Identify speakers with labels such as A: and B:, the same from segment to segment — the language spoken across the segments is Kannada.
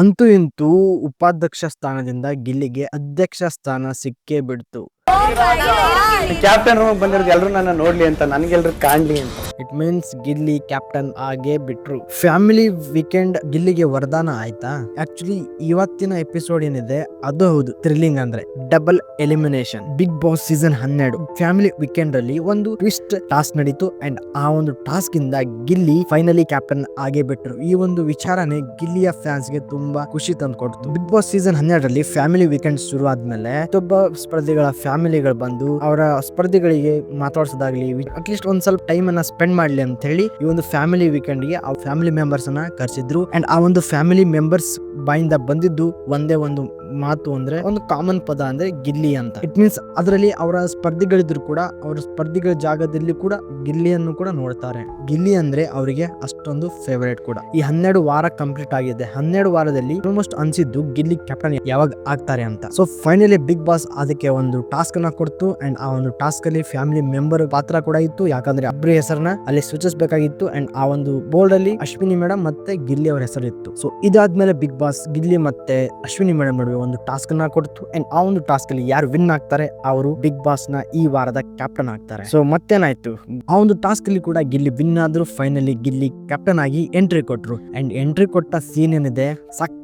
A: ಅಂತೂ ಇಂತೂ ಉಪಾಧ್ಯಕ್ಷ ಸ್ಥಾನದಿಂದ ಗಿಲ್ಲಿಗೆ ಅಧ್ಯಕ್ಷ ಸ್ಥಾನ ಸಿಕ್ಕೇ ಬಿಡ್ತು.
B: ಕ್ಯಾಪ್ಟನ್ ಬಂದಿರೋದು ಎಲ್ಲರೂ ನನ್ನ ನೋಡ್ಲಿ ಅಂತ, ನನ್ಗೆಲ್ರು ಕಾಣ್ಲಿ ಅಂತ.
A: ಇಟ್ ಮೀನ್ಸ್ ಗಿಲ್ಲಿ ಕ್ಯಾಪ್ಟನ್ ಆಗೇ ಬಿಟ್ರು. ಫ್ಯಾಮಿಲಿ ವೀಕೆಂಡ್ ಗಿಲ್ಲಿಗೆ ವರದಾನ ಆಯ್ತಾ? ಆಕ್ಚುಲಿ ಇವತ್ತಿನ ಎಪಿಸೋಡ್ ಏನಿದೆ, ಅದು ಹೌದು ಥ್ರಿಲ್ಲಿಂಗ್ ಅಂದ್ರೆ. Double elimination Bigg Boss season ಹನ್ನೆರಡು. ಫ್ಯಾಮಿಲಿ ವೀಕೆಂಡ್ ಅಲ್ಲಿ ಒಂದು ಟ್ವಿಸ್ಟ್ ಟಾಸ್ಕ್ ನಡೀತು ಅಂಡ್ ಆ ಒಂದು ಟಾಸ್ಕ್ ಇಂದ ಗಿಲ್ಲಿ ಫೈನಲಿ ಕ್ಯಾಪ್ಟನ್ ಆಗೇ ಬಿಟ್ರು. ಈ ಒಂದು ವಿಚಾರನೆ ಗಿಲ್ಲಿಯ ಫ್ಯಾನ್ಸ್ಗೆ ತುಂಬಾ ಖುಷಿ ತಂದ್ಕೊಡ್ತು. ಬಿಗ್ ಬಾಸ್ ಸೀಸನ್ ಹನ್ನೆರಡರಲ್ಲಿ ಫ್ಯಾಮಿಲಿ ವೀಕೆಂಡ್ ಶುರು ಆದ್ಮೇಲೆ ತುಂಬ ಸ್ಪರ್ಧಿಗಳ ಫ್ಯಾಮಿಲಿಗಳು ಬಂದು ಅವರ ಸ್ಪರ್ಧಿಗಳಿಗೆ ಮಾತಾಡ್ಸೋದಾಗ್ಲಿ ಅಟ್ಲೀಸ್ಟ್ ಒಂದ್ ಸ್ವಲ್ಪ ಟೈಮ್ ಅನ್ನ ಸ್ಪೆಂಡ್ ಮಾಡ್ಲಿ ಅಂತ ಹೇಳಿ ಈ ಒಂದು ಫ್ಯಾಮಿಲಿ ವೀಕೆಂಡ್ಗೆ ಆ ಫ್ಯಾಮಿಲಿ ಮೆಂಬರ್ಸ್ ಅನ್ನ ಕರೆಸಿದ್ರು. ಅಂಡ್ ಆ ಒಂದು ಫ್ಯಾಮಿಲಿ ಮೆಂಬರ್ಸ್ ಬಾಯಿಂದ ಬಂದಿದ್ದು ಒಂದೇ ಒಂದು ಮಾತು ಅಂದ್ರೆ ಒಂದು ಕಾಮನ್ ಪದ ಅಂದ್ರೆ ಗಿಲ್ಲಿ ಅಂತ. ಇಟ್ ಮೀನ್ಸ್ ಅದರಲ್ಲಿ ಅವರ ಸ್ಪರ್ಧಿಗಳಿದ್ರು ಕೂಡ ಅವರ ಸ್ಪರ್ಧಿಗಳ ಜಾಗದಲ್ಲಿ ಕೂಡ ಗಿಲ್ಲಿಯನ್ನು ಕೂಡ ನೋಡ್ತಾರೆ. ಗಿಲ್ಲಿ ಅಂದ್ರೆ ಅವರಿಗೆ ಅಷ್ಟೊಂದು ಫೇವರೇಟ್ ಕೂಡ. ಈ ಹನ್ನೆರಡು ವಾರ ಕಂಪ್ಲೀಟ್ ಆಗಿದೆ. ಹನ್ನೆರಡು ವಾರದಲ್ಲಿ ಆಲ್ಮೋಸ್ಟ್ ಅನ್ಸಿದ್ದು ಗಿಲ್ಲಿ ಕ್ಯಾಪ್ಟನ್ ಯಾವಾಗ ಆಗ್ತಾರೆ ಅಂತ. ಸೊ ಫೈನಲಿ ಬಿಗ್ ಬಾಸ್ ಅದಕ್ಕೆ ಒಂದು ಟಾಸ್ಕ್ ಅನ್ನ ಕೊಡ್ತು ಅಂಡ್ ಆ ಒಂದು ಟಾಸ್ಕ್ ಅಲ್ಲಿ ಫ್ಯಾಮಿಲಿ ಮೆಂಬರ್ ಪಾತ್ರ ಕೂಡ ಇತ್ತು. ಯಾಕಂದ್ರೆ ಅಬ್ರಿ ಹೆಸರನ್ನ ಅಲ್ಲಿ ಸೂಚಿಸಬೇಕಾಗಿತ್ತು ಅಂಡ್ ಆ ಒಂದು ಬೋರ್ಡ್ ಅಲ್ಲಿ ಅಶ್ವಿನಿ ಮೇಡಮ್ ಮತ್ತೆ ಗಿಲ್ಲಿ ಅವರ ಹೆಸರು ಇತ್ತು ಸೊ ಇದಾದ್ಮೇಲೆ ಬಿಗ್ ಬಾಸ್ ಗಿಲ್ಲಿ ಮತ್ತೆ ಅಶ್ವಿನಿ ಮೇಡಮ್ ನಡುವೆ ಒಂದು ಟಾಸ್ಕ್ನ ಕೊಡ್ತು. ಅಂಡ್ ಆ ಒಂದು ಟಾಸ್ಕ್ ಅಲ್ಲಿ ಯಾರು ವಿನ್ ಆಗ್ತಾರೆ, ಅವರು ಬಿಗ್ ಬಾಸ್ನ ಈ ವಾರದ ಕ್ಯಾಪ್ಟನ್ ಆಗ್ತಾರೆ. ಸೊ ಮತ್ತೇನಾಯ್ತು? ಆ ಒಂದು ಟಾಸ್ಕ್ ಅಲ್ಲಿ ಕೂಡ ಗಿಲ್ಲಿ ವಿನ್ ಆದ್ರು ಫೈನಲಿ ಗಿಲ್ಲಿ ಕ್ಯಾಪ್ಟನ್ ಆಗಿ ಎಂಟ್ರಿ ಕೊಟ್ರು. ಅಂಡ್ ಎಂಟ್ರಿ ಕೊಟ್ಟ ಸೀನ್ ಏನಿದೆ?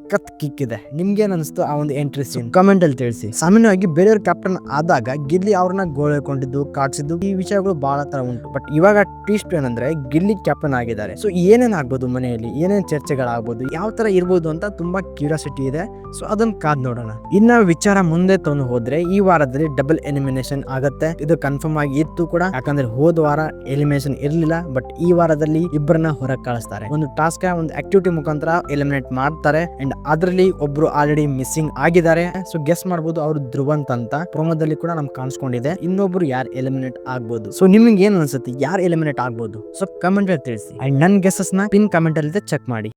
A: ಸಖತ್ ಕಿಕ್ ಇದೆ. ನಿಮ್ಗೆ ಅನಿಸ್ತು ಆ ಒಂದು ಎಂಟ್ರಿ ಸೀನ್ ಕಮೆಂಟ್ ಅಲ್ಲಿ ತಿಳಿಸಿ. ಸಾಮಾನ್ಯವಾಗಿ ಬೇರೆಯವ್ರ ಕ್ಯಾಪ್ಟನ್ ಆದಾಗ ಗಿಲ್ಲಿ ಅವ್ರನ್ನ ಗೋಳೆಕೊಂಡಿದ್ದು ಕಾಡ್ಸಿದ್ದು ಈ ವಿಷಯಗಳು ಬಹಳ ತರ ಉಂಟು. ಬಟ್ ಇವಾಗ ಟ್ವಿಸ್ಟ್ ಏನಂದ್ರೆ ಗಿಲ್ಲಿ ಕ್ಯಾಪ್ಟನ್ ಆಗಿದ್ದಾರೆ. ಸೊ ಏನೇನ್ ಆಗ್ಬೋದು ಮನೆಯಲ್ಲಿ? ಏನೇನ್ ಚರ್ಚೆಗಳಾಗ್ಬೋದು? ಯಾವ ತರ ಇರ್ಬೋದು ಅಂತ ತುಂಬಾ ಕ್ಯೂರಿಯಾಸಿಟಿ ಇದೆ. ಸೊ ಅದನ್ನ ಕಾದ್ ನೋಡೋಣ. ಇನ್ನ ವಿಚಾರ ಮುಂದೆ ತಂದು ಹೋದ್ರೆ ಈ ವಾರದಲ್ಲಿ ಡಬಲ್ ಎಲಿಮಿನೇಷನ್ ಆಗತ್ತೆ. ಇದು ಕನ್ಫರ್ಮ್ ಆಗಿ ಇತ್ತು ಕೂಡ. ಯಾಕಂದ್ರೆ ಹೋದ ವಾರ ಎಲಿಮಿನೇಷನ್ ಇರ್ಲಿಲ್ಲ. ಬಟ್ ಈ ವಾರದಲ್ಲಿ ಇಬ್ಬರನ್ನ ಹೊರಗೆ ಕಳಿಸ್ತಾರೆ. ಒಂದು ಟಾಸ್ಕ್ ಒಂದು ಆಕ್ಟಿವಿಟಿ ಮುಖಾಂತರ ಎಲಿಮಿನೇಟ್ ಮಾಡ್ತಾರೆ. ಅಂಡ್ ಅದರಲ್ಲಿ ಒಬ್ರು ಆಲ್ರೆಡಿ ಮಿಸ್ಸಿಂಗ್ ಆಗಿದ್ದಾರೆ. ಸೊ ಗೆಸ್ ಮಾಡಬಹುದು ಅವರು ಧ್ರುವಂತ್ ಅಂತ. ಪ್ರೊಮೋದಲ್ಲಿ ಕೂಡ ನಮ್ಗೆ ಕಾಣಿಸ್ಕೊಂಡಿದೆ. ಇನ್ನೊಬ್ರು ಯಾರು ಎಲಿಮಿನೇಟ್ ಆಗ್ಬೋದು? ಸೊ ನಿಮ್ಗೆ ಏನ್ ಅನ್ಸುತ್ತೆ? ಯಾರು ಎಲಿಮಿನೇಟ್ ಆಗ್ಬೋದು? ಸೊ ಕಮೆಂಟ್ ಅಲ್ಲಿ ತಿಳಿಸಿ. ಅಂಡ್ ನನ್ನ ಗೆಸಸ್ನ ಪಿನ್ ಕಮೆಂಟ್ ಅಲ್ಲಿ ಚೆಕ್ ಮಾಡಿ.